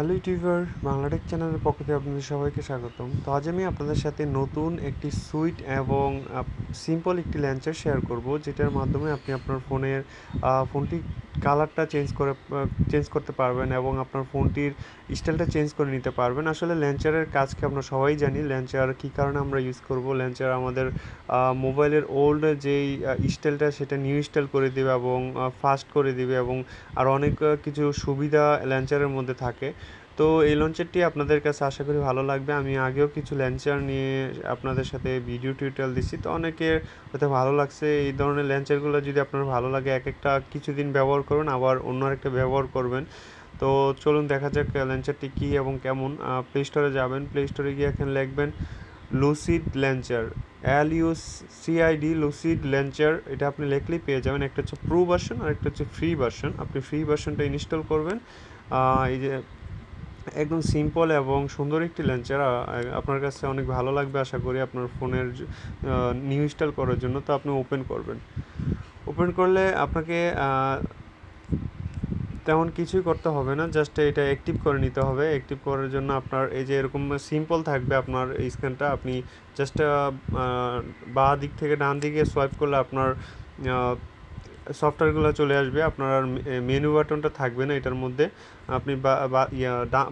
Hello YouTuber, Bangla Tech চ্যানেলের পক্ষ থেকে আপনাদের সবাইকে স্বাগতম। তো আজ আমি আপনাদের সাথে নতুন একটি সুইট এবং সিম্পল একটি ল্যান্চার শেয়ার করব, যেটার মাধ্যমে আপনি আপনার ফোনের ফোনটি কালারটা চেঞ্জ করে চেঞ্জ করতে পারবেন এবং আপনার ফোনটির স্টাইলটা চেঞ্জ করে নিতে পারবেন। আসলে ল্যান্চারের কাজকে আমরা সবাই জানি ল্যান্চার কী কারণে আমরা ইউজ করব? ল্যান্চার আমাদের মোবাইলের ওল্ড যেই স্টাইলটা সেটা নিউ স্টাইল করে দেবে এবং ফাস্ট করে দিবে এবং আর অনেক কিছু সুবিধা ল্যান্চারের মধ্যে থাকে। তো এই লঞ্চারটি আপনাদের কাছে আশা করি ভালো লাগবে। আমি আগেও কিছু ল্যান্চার নিয়ে আপনাদের সাথে ভিডিও টিউটোরিয়াল দিচ্ছি। তো অনেকের হয়তো ভালো লাগছে। এই ধরনের ল্যান্চারগুলো যদি আপনার ভালো লাগে, এক একটা কিছুদিন ব্যবহার করবেন আবার অন্য একটা ব্যবহার করবেন। তো চলুন দেখা যাক ল্যান্চারটি কী এবং কেমন। প্লে স্টোরে যাবেন। প্লে স্টোরে গিয়ে এখানে লিখবেন lucid launcher L U CID lucid launcher এটা আপনি লিখলেই পেয়ে যাবেন। একটা হচ্ছে প্রো ভার্সন আর একটা হচ্ছে ফ্রি ভার্সন আপনি ফ্রি ভার্সনটা ইনস্টল করবেন। এই যে একদম সিম্পল এবং সুন্দর একটি ল্যান্চার আপনার কাছে অনেক ভালো লাগবে আশা করি আপনার ফোনের নিউ ইনস্টল করার জন্য, তো আপনি ওপেন করবেন। ওপেন করলে আপনাকে তেমন কিছুই করতে হবে না জাস্ট এটা অ্যাক্টিভ করে নিতে হবে। অ্যাক্টিভ করার জন্য আপনার এই যে এরকম সিম্পল থাকবে আপনার স্ক্যানটা আপনি জাস্ট বা দিক থেকে ডান দিকে সোয়াইপ করলে আপনার সফটওয়্যারগুলো চলে আসবে। আপনার আর মেনু বাটনটা থাকবে না এটার মধ্যে। আপনি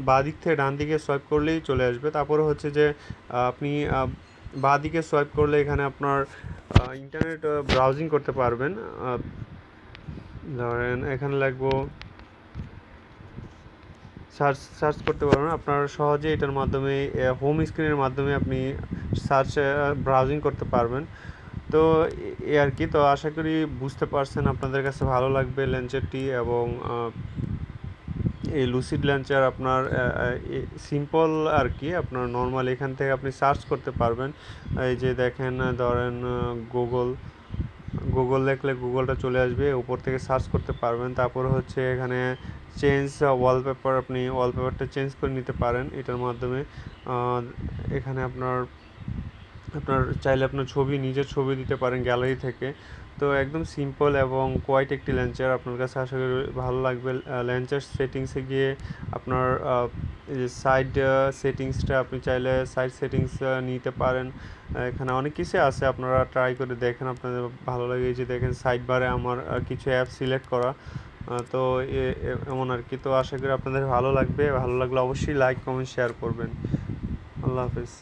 বা দিক থেকে ডান দিকে সোয়াইপ করলেই চলে আসবে। তারপরে হচ্ছে যে আপনি বা দিকে সোয়াইপ করলে এখানে আপনার ইন্টারনেট ব্রাউজিং করতে পারবেন। ধরেন এখানে লাগবো সার্চ সার্চ করতে পারবেন। আপনার সহজে এটার মাধ্যমে হোম স্ক্রিনের মাধ্যমে আপনি সার্চ ব্রাউজিং করতে পারবেন। তো এ আর কি, তো আশা করি বুঝতে পারছেন আপনাদের কাছে ভালো লাগবে লেঞ্চারটি এবং এই লুসিড ল্যান্চার আপনার সিম্পল আর কি, আপনার নর্মাল এখান থেকে আপনি সার্চ করতে পারবেন। এই যে দেখেন ধরেন গুগল গুগল দেখলে গুগলটা চলে আসবে, উপর থেকে সার্চ করতে পারবেন। তারপর হচ্ছে এখানে চেঞ্জ ওয়ালপেপার আপনি ওয়ালপেপারটা চেঞ্জ করে নিতে পারেন, এটার মাধ্যমে। এখানে আপনার আপনার চাইলে আপনার ছবি, নিজের ছবি দিতে পারেন গ্যালারি থেকে। তো একদম সিম্পল এবং কোয়াইট একটি ল্যান্চার আপনার কাছে আশা করি ভালো লাগবে। ল্যান্চার সেটিংসে গিয়ে আপনার সাইড সেটিংসটা আপনি চাইলে সাইড সেটিংস নিতে পারেন। এখানে অনেক কিছু আছে, আপনারা ট্রাই করে দেখেন। আপনাদের ভালো লাগে যে দেখেন সাইড বারে আমার কিছু অ্যাপ সিলেক্ট করা। তো এমন আর কি। তো আশা করি আপনাদের ভালো লাগবে। ভালো লাগলে অবশ্যই লাইক কমেন্ট শেয়ার করবেন। আল্লাহ হাফিজ।